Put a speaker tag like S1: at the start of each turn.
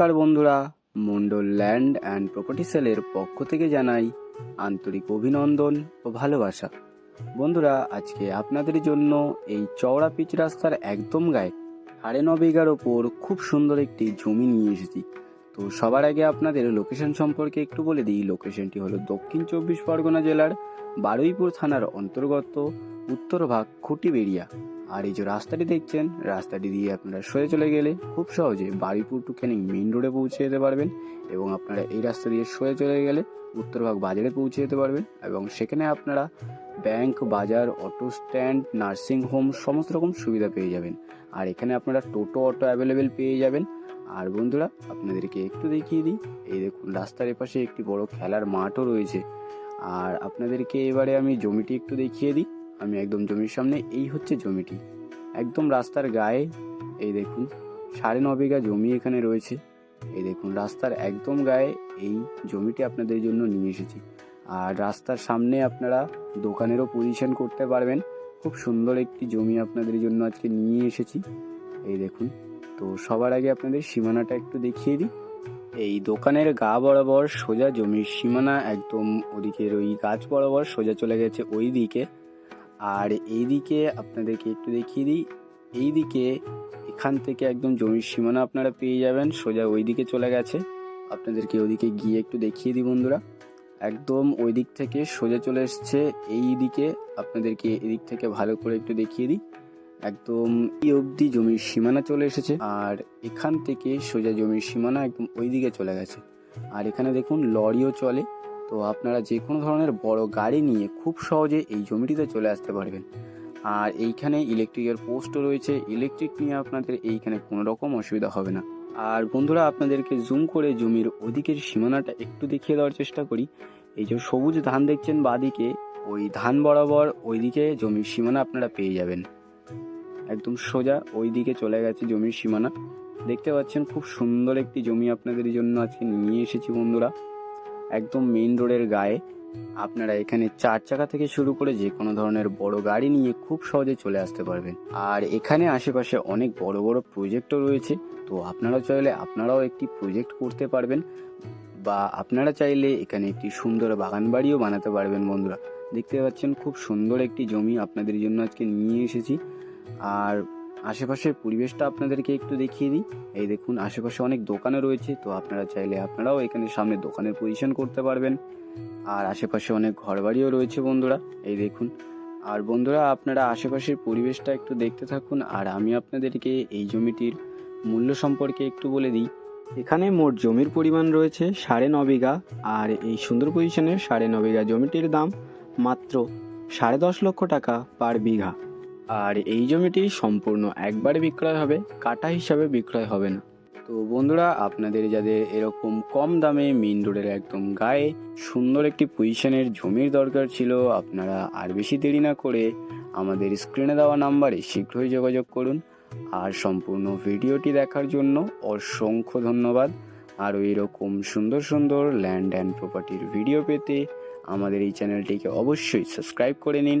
S1: নমস্কার বন্ধুরা, Mondal land and property সেলের পক্ষ থেকে জানাই আন্তরিক অভিনন্দন ও ভালোবাসা। বন্ধুরা, আজকে আপনাদের জন্য এই চওড়া পিচ রাস্তার একদম গায়ে সাড়ে ন বিঘার ওপর খুব সুন্দর একটি জমি নিয়ে এসেছি। তো সবার আগে আপনাদের লোকেশন সম্পর্কে একটু বলে দিই। লোকেশনটি হলো দক্ষিণ চব্বিশ পরগনা জেলার বারুইপুর থানার অন্তর্গত উত্তর ভাগ খুঁটিবেড়িয়া। আর এই যে রাস্তাটি দেখছেন, রাস্তাটি দিয়ে আপনারা সরে চলে গেলে খুব সহজে বাড়িপুর টু ক্যানিং মেইন রোডে পৌঁছে যেতে পারবেন এবং আপনারা এই রাস্তা দিয়ে সরে চলে গেলে উত্তরভাগ বাজারে পৌঁছে যেতে পারবেন এবং সেখানে আপনারা ব্যাংক বাজার অটো স্ট্যান্ড নার্সিং হোম সমস্ত রকম সুবিধা পেয়ে যাবেন। আর এখানে আপনারা টোটো, অটো অ্যাভেলেবেল পেয়ে যাবেন। আর বন্ধুরা, আপনাদেরকে একটু দেখিয়ে দিই, এই দেখুন রাস্তার এপাশে একটি বড় খেলার মাঠও রয়েছে। আর আপনাদেরকে এবারে আমি জমিটি একটু দেখিয়ে দিই। আমি একদম জমির সামনে, এই হচ্ছে জমিটি। একদম রাস্তার গায়ে, এই দেখুন, সাড়ে ন বিঘা জমি এখানে রয়েছে। এই দেখুন, রাস্তার একদম গায়ে এই জমিটি আপনাদের জন্য নিয়ে এসেছি। আর রাস্তার সামনে আপনারা দোকানেরও পজিশন করতে পারবেন। খুব সুন্দর একটি জমি আপনাদের জন্য আজকে নিয়ে এসেছি। এই দেখুন, তো সবার আগে আপনাদের সীমানাটা একটু দেখিয়ে দিই। এই দোকানের গা বরাবর সোজা জমির সীমানা, একদম ওদিকের ওই গাছ বরাবর সোজা চলে গেছে ওই দিকে আর এইদিকে আপনাদেরকে একটু দেখিয়ে দিই। এই দিকে এখান থেকে একদম জমির সীমানা আপনারা পেয়ে যাবেন, সোজা ওই দিকে চলে গেছে। আপনাদেরকে ওইদিকে গিয়ে একটু দেখিয়ে দিই বন্ধুরা। একদম ওই দিক থেকে সোজা চলে এসছে এই দিকে আপনাদেরকে এদিক থেকে ভালো করে একটু দেখিয়ে দিই। একদম এই অবধি জমির সীমানা চলে এসেছে, আর এখান থেকে সোজা জমির সীমানা একদম ওই দিকে চলে গেছে। আর এখানে দেখুন, লরিও চলে। তো আপনারা যে কোনো ধরনের বড় গাড়ি নিয়ে খুব সহজে এই জমিটিতে চলে আসতে পারবেন। আর এইখানে ইলেকট্রিকের পোস্টও রয়েছে। ইলেকট্রিক নিয়ে আপনাদের এইখানে কোনো রকম অসুবিধা হবে না। আর বন্ধুরা, আপনাদেরকে জুম করে জমির ওদিকের সীমানাটা একটু দেখিয়ে দেওয়ার চেষ্টা করি। এই যে সবুজ ধান দেখছেন বাদিকে, ওই ধান বরাবর ওইদিকে জমির সীমানা আপনারা পেয়ে যাবেন। একদম সোজা ওই দিকে চলে গেছে জমির সীমানা। দেখতে পাচ্ছেন খুব সুন্দর একটি জমি আপনাদের জন্য আজকে নিয়ে এসেছি বন্ধুরা। একদম মেইন রোডের গায়ে। আপনারা এখানে চার চাকা থেকে শুরু করে যে কোনো ধরনের বড় গাড়ি নিয়ে খুব সহজে চলে আসতে পারবেন। আর এখানে আশেপাশে অনেক বড় বড় প্রজেক্টও রয়েছে। তো আপনারা চাইলে আপনারাও একটি প্রজেক্ট করতে পারবেন। বা আপনারা চাইলে এখানে একটি সুন্দর বাগান বাড়িও বানাতে পারবেন বন্ধুরা। দেখতে পাচ্ছেন খুব সুন্দর একটি জমি আপনাদের জন্য আজকে নিয়ে এসেছি। আর আশেপাশের পরিবেশটা আপনাদেরকে একটু দেখিয়ে দিই। এই দেখুন, আশেপাশে অনেক দোকানে রয়েছে, তো আপনারা চাইলে আপনারাও এখানে সামনে দোকানের পজিশন করতে পারবেন। আর আশেপাশে অনেক ঘরবাড়িও রয়েছে বন্ধুরা, এই দেখুন। আর বন্ধুরা, আপনারা আশেপাশের পরিবেশটা একটু দেখতে থাকুন, আর আমি আপনাদেরকে এই জমিটির মূল্য সম্পর্কে একটু বলে দিই। এখানে মোট জমির পরিমাণ রয়েছে সাড়ে ন বিঘা, আর এই সুন্দর পজিশনের সাড়ে ন বিঘা জমিটির দাম মাত্র সাড়ে দশ লক্ষ টাকা পার বিঘা। আর এই জমিটি সম্পূর্ণ একবারে বিক্রয় হবে, কাটা হিসাবে বিক্রয় হবে না। তো বন্ধুরা, আপনাদের যাদের এরকম কম দামে মেন রোডের একদম গায়ে সুন্দর একটি পজিশনের জমির দরকার ছিল, আপনারা আর বেশি দেরি না করে আমাদের স্ক্রিনে দেওয়া নাম্বারে শীঘ্রই যোগাযোগ করুন। আর সম্পূর্ণ ভিডিওটি দেখার জন্য অসংখ্য ধন্যবাদ। আর এরকম সুন্দর সুন্দর ল্যান্ড অ্যান্ড প্রপার্টির ভিডিও পেতে আমাদের এই চ্যানেলটিকে অবশ্যই সাবস্ক্রাইব করে নিন।